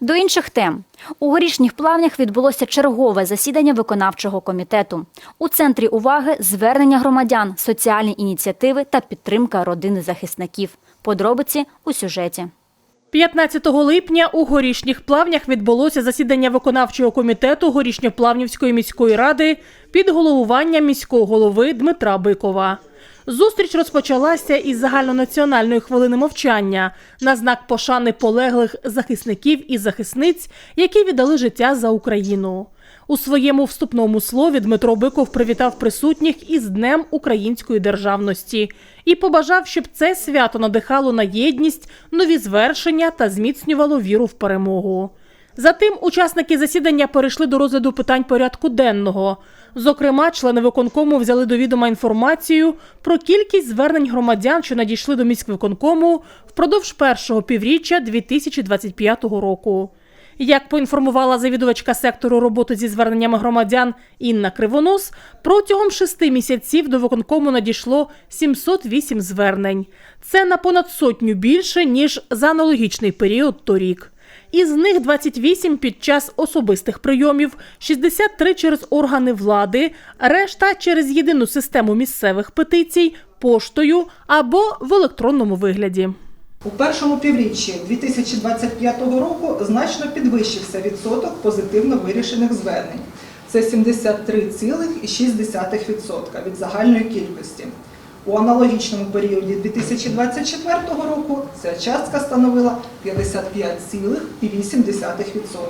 До інших тем у горішніх плавнях відбулося чергове засідання виконавчого комітету. У центрі уваги звернення громадян, соціальні ініціативи та підтримка родини захисників. Подробиці у сюжеті. 15 липня у горішніх плавнях відбулося засідання виконавчого комітету Горішньоплавнівської міської ради під головуванням міського голови Дмитра Бикова. Зустріч розпочалася із загальнонаціональної хвилини мовчання на знак пошани полеглих захисників і захисниць, які віддали життя за Україну. У своєму вступному слові Дмитро Биков привітав присутніх із Днем української державності і побажав, щоб це свято надихало на єдність, нові звершення та зміцнювало віру в перемогу. Затим учасники засідання перейшли до розгляду питань порядку денного. Зокрема, члени виконкому взяли до відома інформацію про кількість звернень громадян, що надійшли до міськвиконкому впродовж першого півріччя 2025 року. Як поінформувала завідувачка сектору роботи зі зверненнями громадян Інна Кривонос, протягом шести місяців до виконкому надійшло 708 звернень. Це на понад сотню більше, ніж за аналогічний період торік. Із них 28 під час особистих прийомів, 63 через органи влади, решта через єдину систему місцевих петицій, поштою або в електронному вигляді. У першому півріччі 2025 року значно підвищився відсоток позитивно вирішених звернень. Це 73,6% від загальної кількості. У аналогічному періоді 2024 року ця частка становила 55,8%.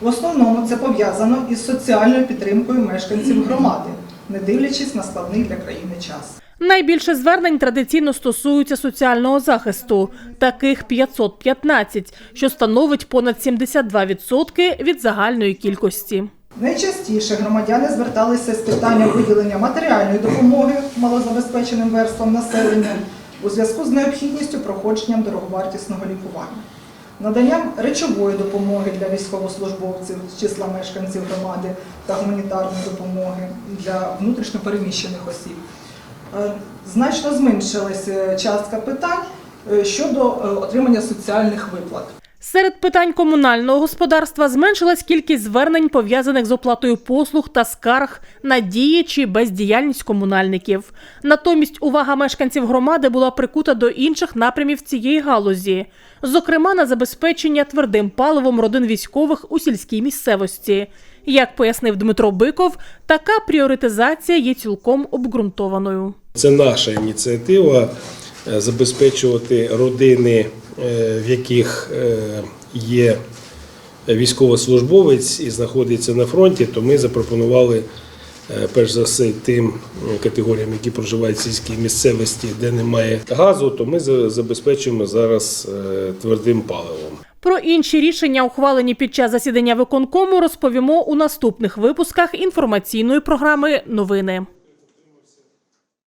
В основному це пов'язано із соціальною підтримкою мешканців громади, не дивлячись на складний для країни час. Найбільше звернень традиційно стосуються соціального захисту, таких 515, що становить понад 72% від загальної кількості. Найчастіше громадяни зверталися з питанням виділення матеріальної допомоги малозабезпеченим верствам населення у зв'язку з необхідністю проходженням дороговартісного лікування, наданням речової допомоги для військовослужбовців з числа мешканців громади та гуманітарної допомоги для внутрішньопереміщених осіб. Е, Значно зменшилася частка питань е, щодо е, отримання соціальних виплат. Серед питань комунального господарства зменшилась кількість звернень, пов'язаних з оплатою послуг та скарг на дії чи бездіяльність комунальників. Натомість увага мешканців громади була прикута до інших напрямів цієї галузі, зокрема на забезпечення твердим паливом родин військових у сільській місцевості. Як пояснив Дмитро Биков, така пріоритизація є цілком обґрунтованою. Це наша ініціатива е, забезпечувати родини, в яких е, є військовослужбовець і знаходиться на фронті, то ми запропонували е, перш за все тим е, категоріям, які проживають в сільській місцевості, де немає газу, то ми за- забезпечуємо зараз е, твердим паливом. Про інші рішення, ухвалені під час засідання виконкому, розповімо у наступних випусках інформаційної програми Новини.